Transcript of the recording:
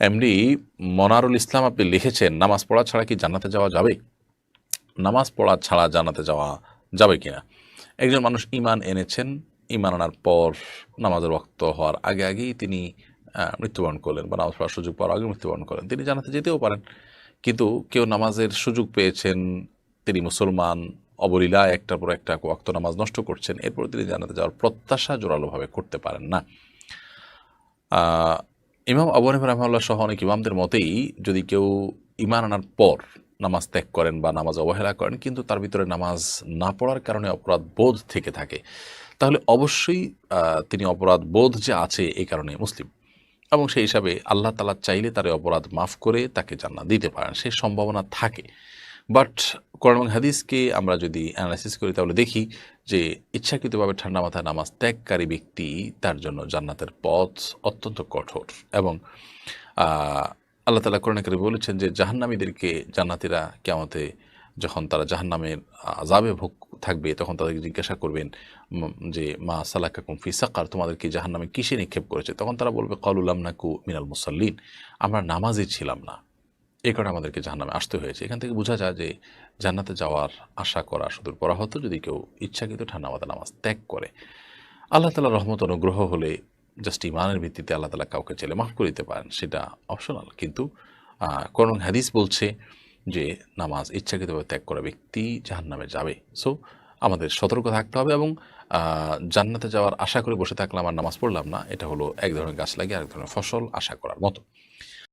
MD মনারুল ইসলাম আপনি লিখেছেন, নামাজ পড়া ছাড়া কি জান্নাতে যাওয়া যাবে? নামাজ পড়া ছাড়া জান্নাতে যাওয়া যাবে কিনা? একজন মানুষ ইমান এনেছেন ইমান আনার পর নামাজের ওয়াক্ত হওয়ার আগে আগেই তিনি মৃত্যুবরণ করলেন বা নামাজ পড়ার সুযোগ পাওয়ার আগে মৃত্যুবরণ করলেন। তিনি জানাতে যেতেও পারেন, কিন্তু কেউ নামাজের সুযোগ পেয়েছেন, তিনি মুসলমান অবলীলা একটার পর একটা ওয়াক্ত নামাজ নষ্ট করছেন, এরপর তিনি জানাতে যাওয়ার প্রত্যাশা জোরালোভাবে করতে পারেন না। ইমাম আবু হানিফা রহমাল্লাহ সহ অনেক ইমামদের মতেই যদি কেউ ইমান আনার পর নামাজ ত্যাগ করেন বা নামাজ অবহেলা করেন, কিন্তু তার ভিতরে নামাজ না পড়ার কারণে অপরাধ বোধ থেকে থাকে, তাহলে অবশ্যই তিনি অপরাধ বোধ যে আছে এই কারণে মুসলিম। এবং সেই হিসাবে আল্লাহ তালা চাইলে তার অপরাধ মাফ করে তাকে জান্নাত দিতে পারেন। সে সম্ভাবনা থাকে। বাট কোরআন হাদিসকে আমরা যদি অ্যানালাইসিস করি, তাহলে দেখি যে ইচ্ছাকৃতভাবে ঠান্ডা মাথায় নামাজ ত্যাগকারী ব্যক্তি তার জন্য জান্নাতের পথ অত্যন্ত কঠোর। এবং আল্লাহ তালা কোরআন কারিমে বলেছেন যে জাহান্নামীদেরকে জান্নাতিরা কেমতে যখন তারা জাহান্নামের আজাবে ভোগ থাকবে, তখন তাদেরকে জিজ্ঞাসা করবেন যে মা সালাকা কুমফি সাকার, তোমাদেরকে জাহান্নামে কিসে নিক্ষেপ করেছে? তখন তারা বলবে কলুলাম নাকু মিনাল মুসাল্লিন। আমরা নামাজই ছিলাম না। এই কারণে আমাদেরকে জাহান্নামে আসতে হয়েছে। এখান থেকে বোঝা যায় যে জান্নাতে যাওয়ার আশা করা সুদূর পরা হতো যদি কেউ ইচ্ছাকৃত ঠান্ডা মাথা নামাজ ত্যাগ করে। আল্লাহ তালা রহমত অনুগ্রহ হলে জাস্ট ইমানের ভিত্তিতে আল্লাহ তালা কাউকে চাইলে মাফ করে দিতে পারেন, সেটা অপশনাল কিন্তু কোন হাদিস বলছে যে নামাজ ইচ্ছাকৃতভাবে ত্যাগ করা ব্যক্তি জাহান্নামে যাবে। সো আমাদের সতর্ক থাকতে হবে এবং জান্নাতে যাওয়ার আশা করে বসে থাকলাম আর নামাজ পড়লাম না, এটা হলো এক ধরনের গাছ লাগিয়ে আরেক ধরনের ফসল আশা করার মতো।